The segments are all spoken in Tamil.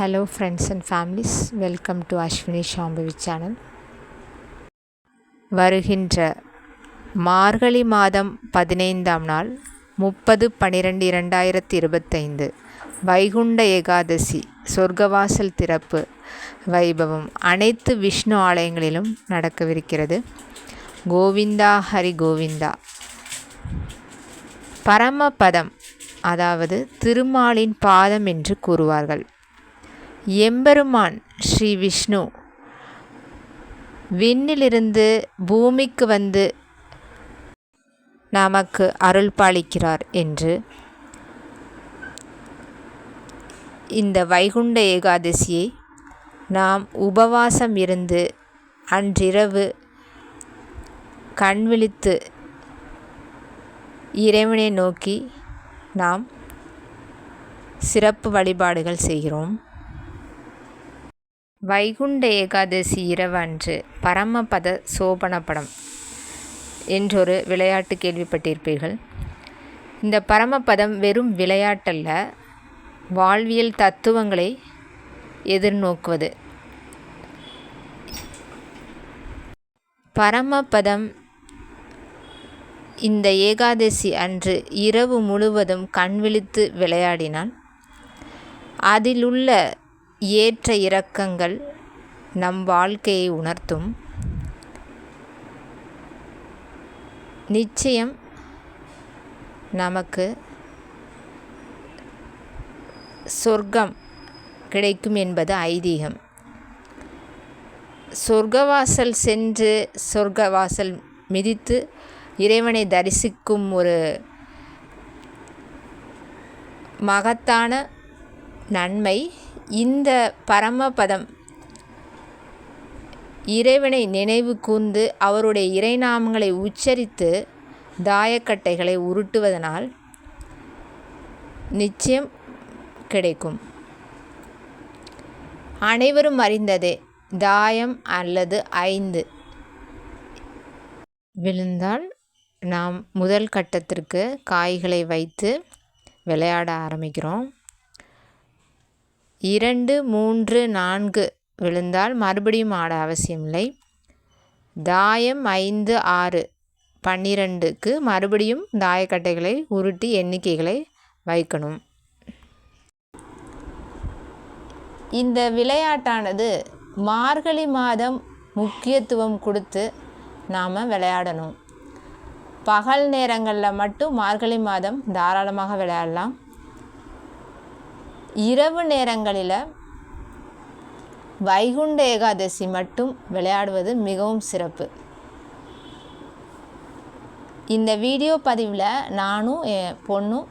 Hello friends and families welcome to Ashwini Shambhavi channel வருகின்ற மார்கழி மாதம் பதினைந்தாம் நாள் முப்பது பன்னிரெண்டு இரண்டாயிரத்தி இருபத்தைந்து. வைகுண்ட ஏகாதசி சொர்க்கவாசல் திறப்பு வைபவம் அனைத்து விஷ்ணு ஆலயங்களிலும் நடக்கவிருக்கிறது. கோவிந்தா ஹரி கோவிந்தா. பரமபதம் அதாவது திருமாலின் பாதம் என்று கூறுவார்கள். எம்பெருமான் ஸ்ரீ விஷ்ணு. விண்ணிலிருந்து பூமிக்கு வந்து நமக்கு அருள் பாலிக்கிறார் என்று. இந்த வைகுண்ட ஏகாதசியை நாம் உபவாசம் இருந்து அன்றிரவு கண் விழித்து இறைவனை நோக்கி நாம் சிறப்பு வழிபாடுகள் செய்கிறோம். வைகுண்ட ஏகாதசி இரவு அன்று பரமபத படம் என்றொரு விளையாட்டு கேள்விப்பட்டிருப்பீர்கள். இந்த பரமபதம் வெறும் விளையாட்டல்ல வாழ்வியல் தத்துவங்களை எதிர்நோக்குவது. பரமபதம் இந்த ஏகாதசி அன்று இரவு முழுவதும் கண் விழித்து விளையாடினால் அதிலுள்ள ஏற்ற இறக்கங்கள் நம் வாழ்க்கையை உணர்த்தும். நிச்சயம் நமக்கு சொர்க்கம் கிடைக்கும் என்பது ஐதீகம். சொர்க்கவாசல் சென்று சொர்க்கவாசல் மிதித்து இறைவனை தரிசிக்கும் ஒரு மகத்தான நன்மை இந்த பரமபதம் இறைவனை நினைவு கூர்ந்து அவருடைய இறைநாமங்களை உச்சரித்து தாயக்கட்டைகளை உருட்டுவதனால் நிச்சயம் கிடைக்கும். அனைவரும் அறிந்ததே தாயம் அல்லது ஐந்து. விழுந்தால் நாம் முதல் கட்டத்திற்கு காய்களை வைத்து விளையாட ஆரம்பிக்கிறோம். இரண்டு மூன்று நான்கு விழுந்தால் மறுபடியும் ஆட அவசியமில்லை. தாயம் ஐந்து ஆறு பன்னிரெண்டுக்கு மறுபடியும் தாயக்கட்டைகளை உருட்டி எண்ணிக்கைகளை வைக்கணும். இந்த விளையாட்டானது மார்கழி மாதம் முக்கியத்துவம் கொடுத்து நாம் விளையாடணும். பகல் நேரங்களில் மட்டும் மார்கழி மாதம் தாராளமாக விளையாடலாம். இரவு நேரங்களில் வைகுண்ட ஏகாதசி மட்டும் விளையாடுவது மிகவும் சிறப்பு. இந்த வீடியோ பதிவில் நானும் என் பொண்ணும்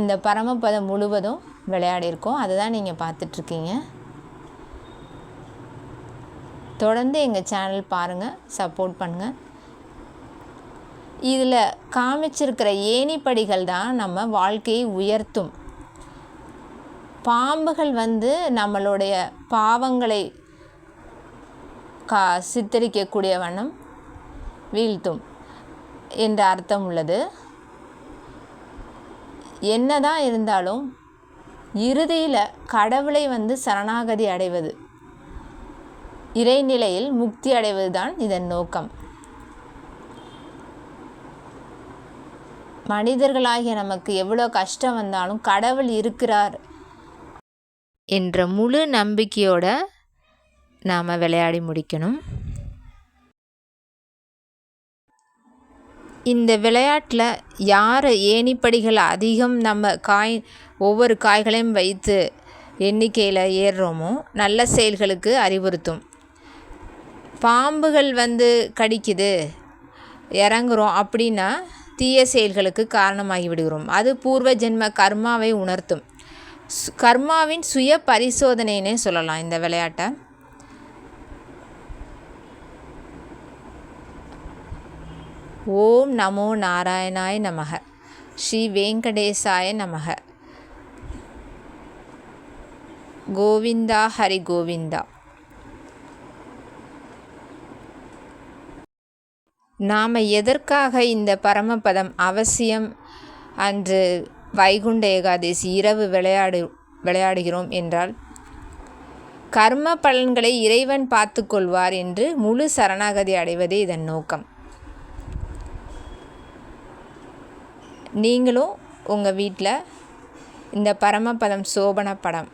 இந்த பரமபதம் முழுவதும் விளையாடியிருக்கோம் அதை தான் நீங்கள் பார்த்துட்ருக்கீங்க. தொடர்ந்து எங்கள் சேனல் பாருங்கள் சப்போர்ட் பண்ணுங்கள் இதில் காமிச்சிருக்கிற ஏணிப்படிகள் தான் நம்ம வாழ்க்கையை உயர்த்தும். பாம்புகள் வந்து நம்மளுடைய பாவங்களை கா சித்தரிக்கக்கூடிய வண்ணம் வீழ்த்தும் என்ற அர்த்தம் உள்ளது. என்னதான் இருந்தாலும் இறுதியில் கடவுளை வந்து சரணாகதி அடைவது இறைநிலையில் முக்தி அடைவது தான் இதன் நோக்கம். மனிதர்களாகிய நமக்கு எவ்வளோ கஷ்டம் வந்தாலும் கடவுள் இருக்கிறார் என்ற முழு நம்பிக்கையோட நாம் விளையாடி முடிக்கணும். இந்த விளையாட்டில் யார் ஏணிப்படிகள் அதிகம் நம்ம காய் ஒவ்வொரு காய்களையும் வைத்து எண்ணிக்கையில் ஏறுறோமோ நல்ல செயல்களுக்கு அறிவுறுத்தும். பாம்புகள் வந்து கடிக்குது இறங்குறோம் அப்படின்னா தீய செயல்களுக்கு காரணமாகி விடுகிறோம். அது பூர்வ ஜென்ம கர்மாவை உணர்த்தும். கர்மாவின் சுய பரிசோதனைன்னே சொல்லலாம் இந்த விளையாட்டை. ஓம் நமோ நாராயணாய் நமக. ஸ்ரீ வெங்கடேசாய நமக. கோவிந்தா ஹரி கோவிந்தா. நாம் எதற்காக இந்த பரமபதம் அவசியம் அன்று வைகுண்ட ஏகாதசி இரவு விளையாடு விளையாடுகிறோம் என்றால் கர்ம பலன்களை இறைவன் பார்த்து கொள்வார் என்று முழு சரணாகதி அடைவதே இதன் நோக்கம். நீங்களும் உங்கள் வீட்டில் இந்த பரமபதம் சோபன படம்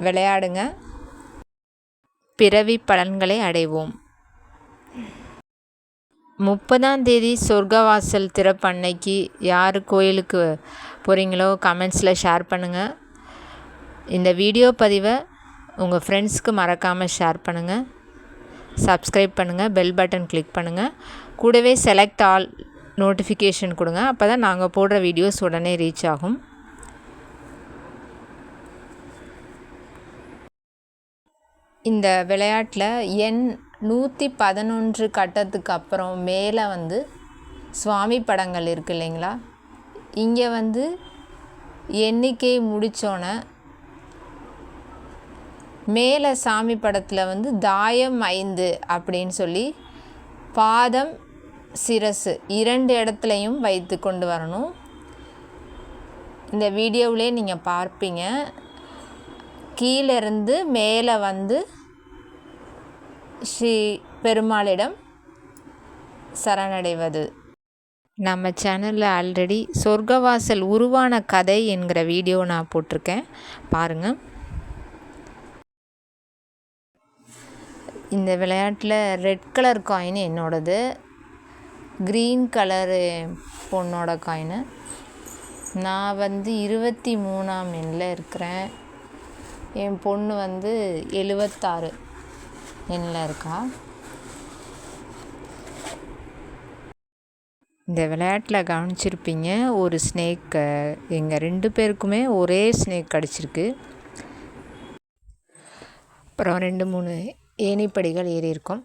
விளையாடுங்க. பிறவி பலன்களை அடைவோம். முப்பதாம் தேதி சொர்க்கவாசல் திறப்பு அன்னைக்கு யார் கோயிலுக்கு போகிறீங்களோ கமெண்ட்ஸில் ஷேர் பண்ணுங்கள் இந்த வீடியோ பதிவை உங்கள் ஃப்ரெண்ட்ஸ்க்கு மறக்காமல் ஷேர் பண்ணுங்கள் சப்ஸ்கிரைப் பண்ணுங்கள் பெல் பட்டன் கிளிக் பண்ணுங்கள் கூடவே செலக்ட் ஆல் நோட்டிஃபிகேஷன் கொடுங்க அப்போ தான் நாங்கள் போடுற வீடியோஸ் உடனே ரீச் ஆகும். இந்த விளையாட்டில் எண் நூற்றி பதினொன்று கட்டத்துக்கு அப்புறம் மேலே வந்து சுவாமி படங்கள் இருக்குது இல்லைங்களா? இங்கே வந்து எண்ணிக்கை முடித்தோன்னே மேலே சாமி படத்தில் வந்து தாயம் ஐந்து அப்படின்னு சொல்லி பாதம் சிரசு இரண்டு இடத்துலையும் வைத்து கொண்டு வரணும். இந்த வீடியோவிலே நீங்கள் பார்ப்பீங்க. கீழேருந்து மேலே வந்து ஸ்ரீ பெருமாளிடம் சரணடைவது. நம்ம சேனலில் ஆல்ரெடி சொர்க்கவாசல் உருவான கதை என்கிற வீடியோ நான் போட்டிருக்கேன். பாருங்கள் இந்த விளையாட்டில் ரெட் கலர் காயின் என்னோடது க்ரீன் கலரு பொண்ணோட காயினு நான் வந்து இருபத்தி மூணாம் எண்ணில் இருக்கிறேன். என் பொண்ணு வந்து எழுவத்தாறு. எண்ணில் இருக்கா? இந்த விளையாட்டில் கவனிச்சிருப்பீங்க ஒரு ஸ்னேக் எங்கள் ரெண்டு பேருக்குமே ஒரே ஸ்னேக் கிடச்சிருக்கு. அப்புறம் ரெண்டு மூணு ஏணிப்படிகள் ஏறியிருக்கோம்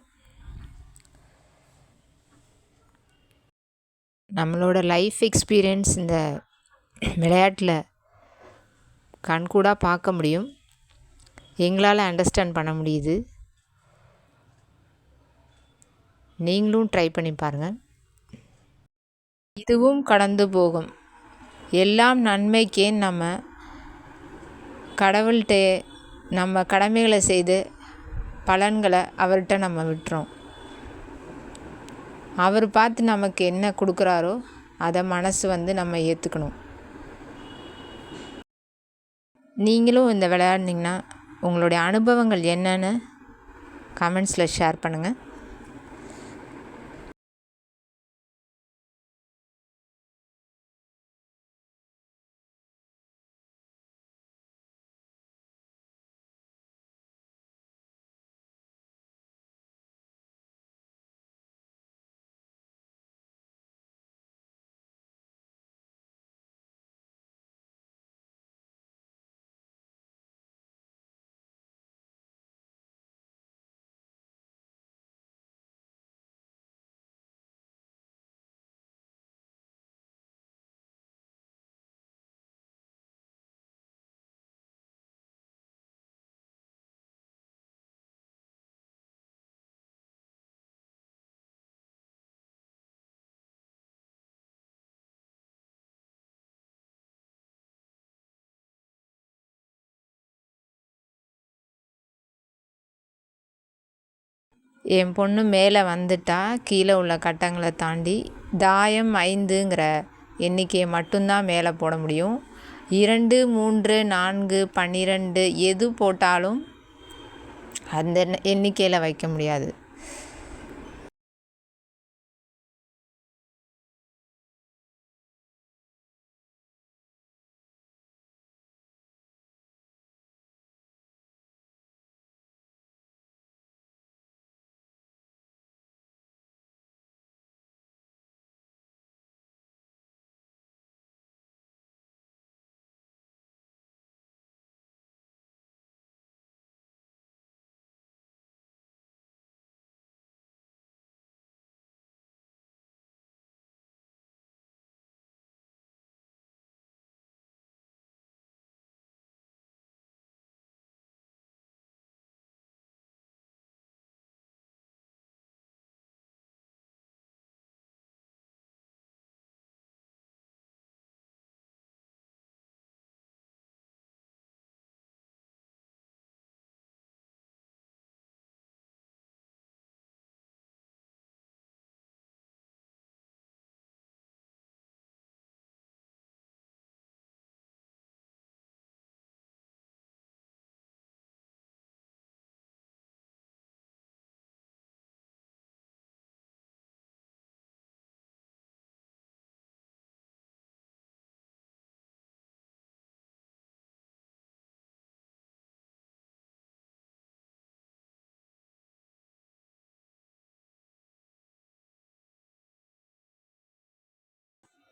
நம்மளோட லைஃப் எக்ஸ்பீரியன்ஸ் இந்த விளையாட்டில் கண்கூடாக பார்க்க முடியும். எங்களால் அண்டர்ஸ்டாண்ட் பண்ண முடியுது. நீங்களும் ட்ரை பண்ணி பாருங்கள் இதுவும் கடந்து போகும். எல்லாம் நன்மைக்கே நம்ம கடவுள்கிட்ட நம்ம கடமைகளை செய்து பலன்களை அவர்கிட்ட நம்ம விட்டுறோம். அவர் பார்த்து நமக்கு என்ன கொடுக்குறாரோ அதை மனசு வந்து நம்ம ஏற்றுக்கணும் நீங்களும் இந்த விளையாடினீங்கன்னா உங்களுடைய அனுபவங்கள் என்னென்னு கமெண்ட்ஸில் ஷேர் பண்ணுங்கள் என் பொண்ணு மேலே வந்துட்டா கீழே உள்ள கட்டங்களை தாண்டி தாயம் ஐந்துங்கிற எண்ணிக்கையை மட்டும்தான் மேலே போட முடியும். இரண்டு மூன்று நான்கு பன்னிரெண்டு எது போட்டாலும் அந்த எண்ணிக்கையில் வைக்க முடியாது.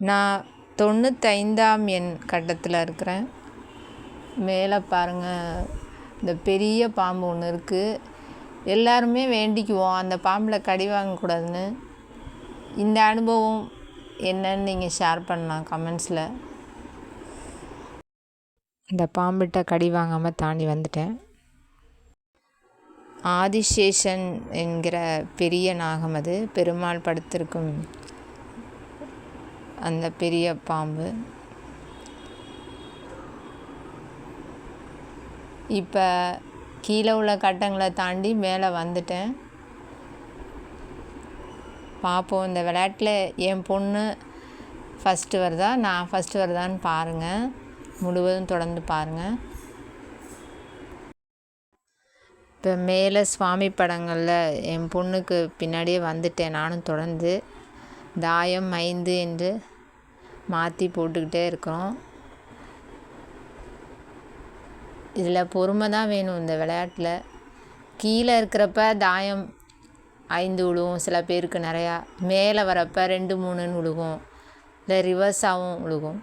நான் தொண்ணூத்தைந்தாம் எண் கட்டத்தில் இருக்கிறேன். மேலே பாருங்கள் இந்த பெரிய பாம்பு ஒன்று இருக்குது எல்லாருமே வேண்டிக்குவோம். அந்த பாம்பில் கடி வாங்கக்கூடாதுன்னு இந்த அனுபவம் என்னன்னு நீங்கள் ஷேர் பண்ணலாம் கமெண்ட்ஸில் இந்த பாம்பிட்ட கடி வாங்காமல் தாண்டி வந்துட்டேன். ஆதிசேஷன் என்கிற பெரிய நாகம் அது. பெருமாள் படுத்திருக்கும் அந்த பெரிய பாம்பு. இப்போ கீழே உள்ள கட்டங்களை தாண்டி மேலே வந்துட்டேன். பார்ப்போம் இந்த விளையாட்டில் என் பொண்ணு ஃபஸ்ட்டு வருதா? நான் ஃபஸ்ட்டு வருதான்னு பாருங்கள் முழுவதும் தொடர்ந்து பாருங்கள் இப்போ மேலே சுவாமி படங்களில் என் பொண்ணுக்கு பின்னாடியே வந்துட்டேன். நானும் தொடர்ந்து. தாயம் ஐந்து என்று மாற்றி போட்டுக்கிட்டே இருக்கிறோம். இதில் பொறுமை தான் வேணும் இந்த விளையாட்டில். கீழே இருக்கிறப்ப தாயம் ஐந்து விழுவும் சில பேருக்கு நிறையா. மேலே வரப்போ ரெண்டு மூணுன்னு விழுகும். இல்லை ரிவர்ஸாகவும் விழுகும்.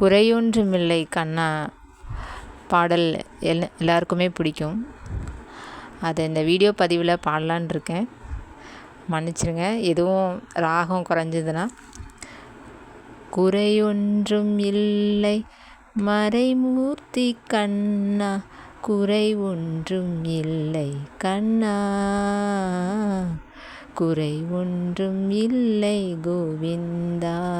குறையொன்றுமில்லை கண்ணா. பாடல் எல் எல்லாருக்குமே பிடிக்கும். அதை இந்த வீடியோ பதிவில் பாடலான் இருக்கேன். மன்னிச்சிருங்க. எதுவும் ராகம் குறைஞ்சதுன்னா. குறையொன்றும் இல்லை. மறைமூர்த்தி கண்ணா. குறை ஒன்றும் இல்லை. கண்ணா. குறை ஒன்றும் இல்லை கோவிந்தா.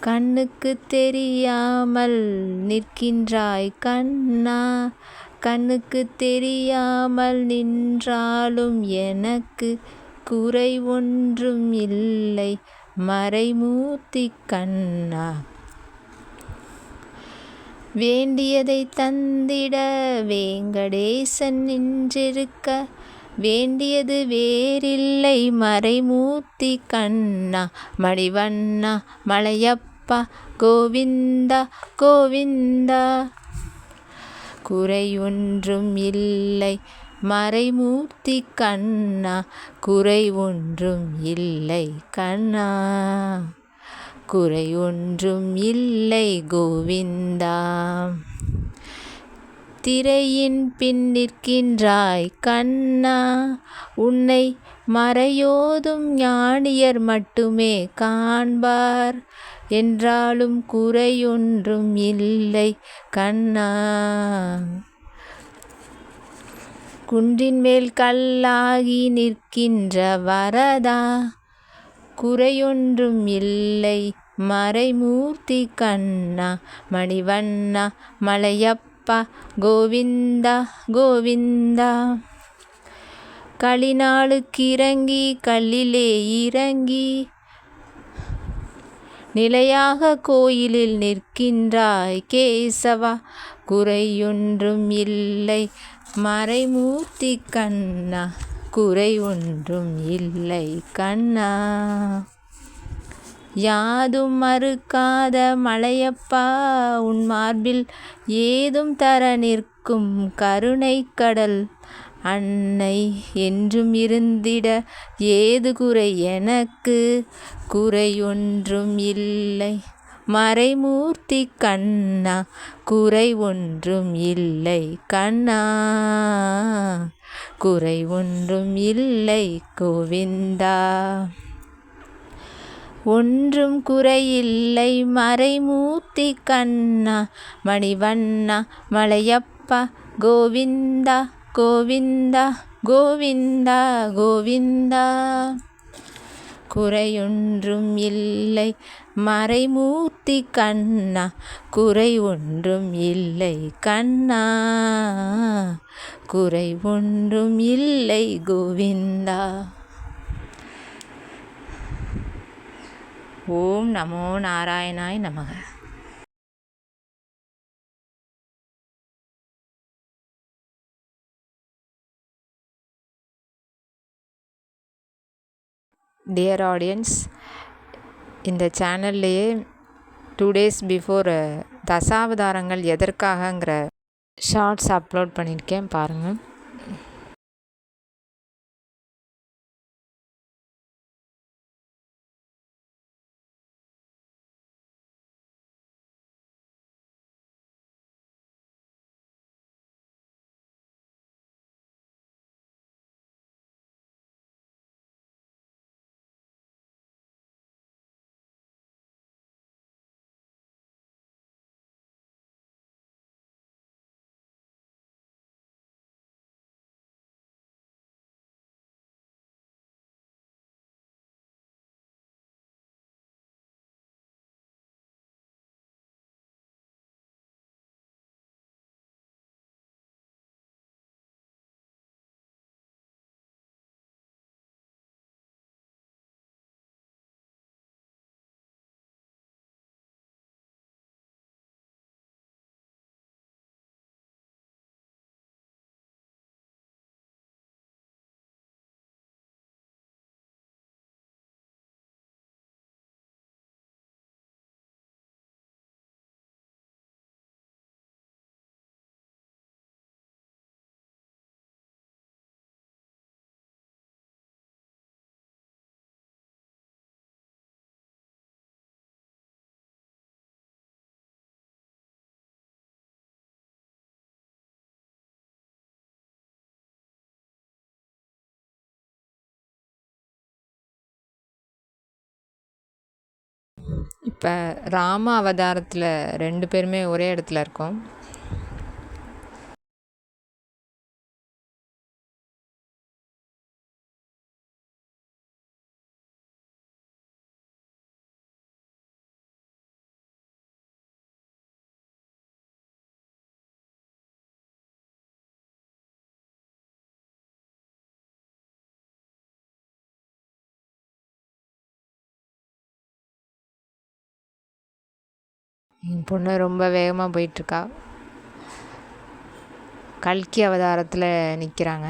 கண்ணுக்கு தெரியாமல் நிற்கின்றாய் கண்ணா. கண்ணுக்கு தெரியாமல் நின்றாலும் எனக்கு குறை ஒன்றும் இல்லை. மறைமூர்த்தி கண்ணா. வேண்டியதை தந்திட வேங்கடேசன் நின்றிருக்க வேண்டியது வேறில்லை. மறைமூர்த்தி கண்ணா மணிவண்ணா மலையப்பா கோவிந்தா கோவிந்தா. குறையொன்றும் இல்லை. மறைமூர்த்தி கண்ணா குறை ஒன்றும் இல்லை கண்ணா. குறை ஒன்றும் இல்லை கோவிந்தா. திரையின் பின் நிற்கின்றாய் கண்ணா. உன்னை மறையோதும் ஞானியர் மட்டுமே காண்பார். என்றாலும் குறையொன்றும் இல்லை கண்ணா. குன்றின் மேல் கல்லாகி நிற்கின்ற வரதா? குறையொன்றும் இல்லை மறைமூர்த்தி கண்ணா. மணிவண்ணா மலையப்பா கோவிந்தா கோவிந்தா. களிநாளுக்கு இறங்கி கல்லிலே இறங்கி நிலையாக கோயிலில் நிற்கின்றாய் கேசவா குறையொன்றும் இல்லை. மறைமூர்த்தி கண்ணா குறை ஒன்றும் இல்லை கண்ணா. யாதும் மறுக்காத மலையப்பா உன் மார்பில் ஏதும் தர நிற்கும் கருணை கடல். அன்னை என்றும் இருந்திட ஏது குறை எனக்கு? குறை ஒன்றும் இல்லை. மறைமூர்த்தி கண்ணா குறை ஒன்றும் இல்லை கண்ணா. குறை ஒன்றும் இல்லை கோவிந்தா. ஒன்றும் குறையில்லை. மறைமூர்த்தி கண்ணா மணிவண்ணா மலையப்பா கோவிந்தா. கோவிந்தா கோவிந்தா கோவிந்தா. குறையொன்றும் இல்லை மறைமூர்த்தி கண்ணா. குறை ஒன்றும் இல்லை கண்ணா. குறை ஒன்றும் இல்லை கோவிந்தா. ஓம் நமோ நாராயணாய் நமக. டியர் ஆடியன்ஸ் இந்த சேனல்லையே டூ டேஸ் பிஃபோர் தசாவதாரங்கள் எதற்காகங்கிற ஷார்ட்ஸ் அப்லோட் பண்ணியிருக்கேன் பாருங்கள் இப்போ ராம அவதாரத்தில் ரெண்டு பேருமே ஒரே இடத்துல இருக்கோம். பொண்ணு ரொம்ப வேகமாக போயிட்டுருக்கா. கல்கி அவதாரத்தில் நிற்கிறாங்க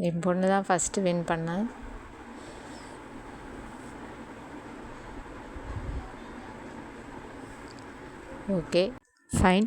என் பொண்ணு தான் ஃபஸ்ட்டு வின் பண்ணேன் ஓகே ஃபைன்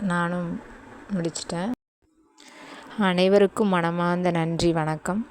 நானும் முடிச்சிட்டேன். அனைவருக்கும் மனமார்ந்த நன்றி வணக்கம்.